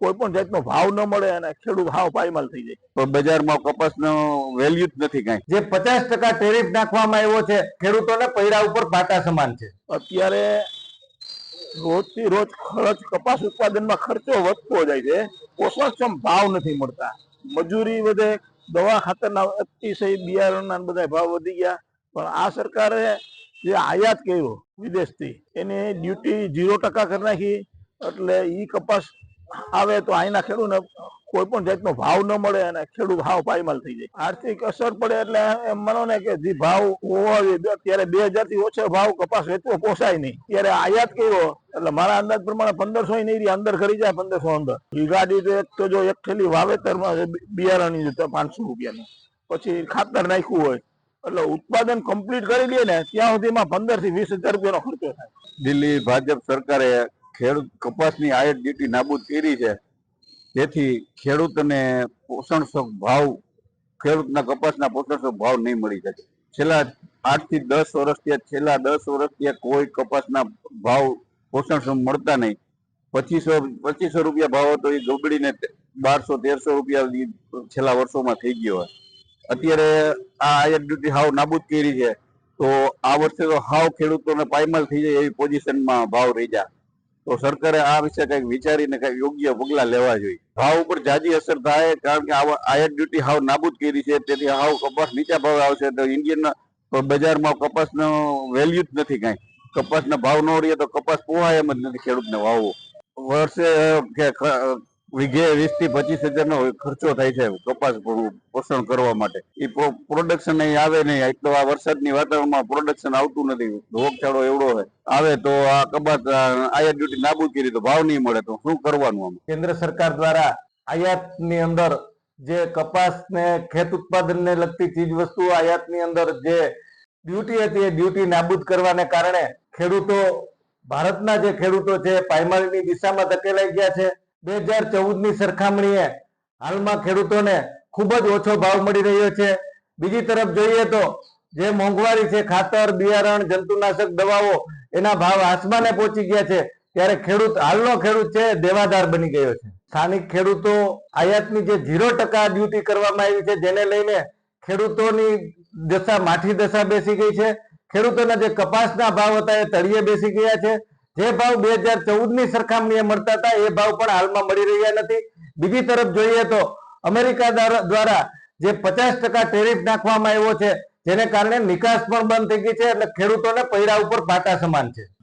કોઈ પણ જાતનો ભાવ ન મળે અને ખેડૂત ભાવ પાયમાલ થઈ જાય. પણ બજારમાં કપાસનો વેલ્યુ જ નથી કાંઈ. જે પચાસ ટકા ટેરિફ નાખવામાં આવ્યો છે ખેડૂતોને પૈડા ઉપર પાટા સમાન છે. અત્યારે રોજથી રોજ ખર્ચ કપાસ ઉત્પાદનમાં ખર્ચો વધતો જાય છે. પોષણક્ષમ ભાવ નથી મળતા. મજૂરી વધે દવા ખાતરના અતિશય બિયારણના બધા ભાવ વધી ગયા. પણ આ સરકારે જે આયાત કર્યો વિદેશથી એની ડ્યુટી ઝીરો ટકા કરી નાખી. એટલે ઈ કપાસ આવે તો અહીંના ખેડૂતને કોઈ પણ જાતનો ભાવ ન મળે અને ખેડૂત ભાવ પાયમાલ થઈ જાય. આર્થિક અસર પડે એટલે એમ માનો ને કે જે ભાવ હોવા અત્યારે બે હજારથી ઓછો ભાવ કપાસ વેચવો પોસાય નહીં. ત્યારે આયાત કર્યો, એટલે મારા અંદાજ પ્રમાણે પંદરસો નહીં રહી અંદર ખરી જાય, પંદરસો અંદર. ગાડી તો એક તો જો એક થેલી વાવેતરમાં બિયારણની પાંચસો રૂપિયાની. પછી ખાતર નાખ્યું હોય, એટલે ઉત્પાદન કમ્પ્લીટ કરી દે ને, ત્યાં સુધીમાં પંદરથી વીસ હજાર રૂપિયાનો ખર્ચો થાય. દિલ્હી ભાજપ સરકારે ખેડૂત કપાસની આયાત ડ્યુટી નાબૂદ કરી છે. જેથી ખેડૂતને પોષણક્ષમ ભાવ, ખેડૂતના કપાસના પોષણક્ષમ ભાવ નહીં મળી શકે. છેલ્લા આઠથી દસ વર્ષથી, છેલ્લા દસ વર્ષથી કોઈ કપાસના ભાવ પોષણક્ષમ મળતા નહીં. પચીસો પચીસો રૂપિયા ભાવ હતો, એ ગબડીને બારસો, તેરસો રૂપિયા છેલ્લા વર્ષોમાં થઈ ગયો હોય. અત્યારે આ આયાત ડ્યુટી હાવ નાબૂદ કરી છે. તો આ વર્ષે તો હાવ ખેડૂતોને પાયમાલ થઈ જાય એવી પોઝિશનમાં ભાવ રહી જાય. તો સરકારે આ વિશે કંઈક વિચારીને કંઈક યોગ્ય પગલાં લેવા જોઈએ. ભાવ ઉપર જાજી અસર થાય કારણ કે આયાત ડ્યુટી હાવ નાબૂદ કરી છે, તેથી હાવ કપાસ નીચા ભાવે આવશે તો ઇન્ડિયન બજારમાં કપાસનો વેલ્યુ જ નથી કાંઈ. કપાસના ભાવ ન રહીએ તો કપાસ પોવાય એમ જ નથી ખેડૂતને વાવવો. વર્ષે વીઘે વીસથી પચીસ હજાર નો ખર્ચો થાય છે કપાસ પોષણ કરવા માટે. એ પ્રોડક્શન અહીં આવે નહીં. તો આ વરસાદની વાતાવરણમાં પ્રોડક્શન આવતું નથી. રોગચાળો એવડો હોય આવે તો આ કપાસ આયાત ડ્યુટી નાબૂદ કરી તો ભાવ નહીં મળે તો શું કરવાનું આમ? કેન્દ્ર સરકાર દ્વારા આયાતની અંદર જે કપાસ ને ખેત ઉત્પાદનને લગતી ચીજ વસ્તુઓ આયાતની અંદર જે ડ્યુટી હતી એ ડ્યુટી નાબૂદ કરવાને કારણે ખેડૂતો, ભારતના જે ખેડૂતો છે પાયમાલની દિશામાં ધકેલાઈ ગયા છે. બે હજાર ચૌદની સરખામણીએ હાલમાં ખેડૂતોને ખૂબ જ ઓછો ભાવ મળી રહ્યો છે. બીજી તરફ જોઈએ તો જે મોંઘવારી છે, ખાતર, બિયારણ, જંતુનાશક દવાઓ, એના ભાવ આસમાને પહોંચી ગયા છે. ત્યારે ખેડૂત, હાલનો ખેડૂત છે દેવાદાર બની ગયો છે. સ્થાનિક ખેડૂતો આયાતની જે ઝીરો ટકા ડ્યુટી કરવામાં આવી છે, જેને લઈને ખેડૂતોની દશા માઠી દશા બેસી ગઈ છે. ખેડૂતોના જે કપાસના ભાવ હતા, એ તળિયે બેસી ગયા છે. જે ભાવ બે હજાર ચૌદની સરખામણીએ મળતા હતા, એ ભાવ પણ હાલમાં મળી રહ્યા નથી. બીજી તરફ જોઈએ તો અમેરિકા દ્વાર- જે પચાસ ટકા ટેરિફ નાખવામાં આવ્યો છે, જેને કારણે નિકાસ પણ બંધ થઈ ગઈ છે, એટલે ખેડૂતોને પૈડા ઉપર પાટા સમાન છે.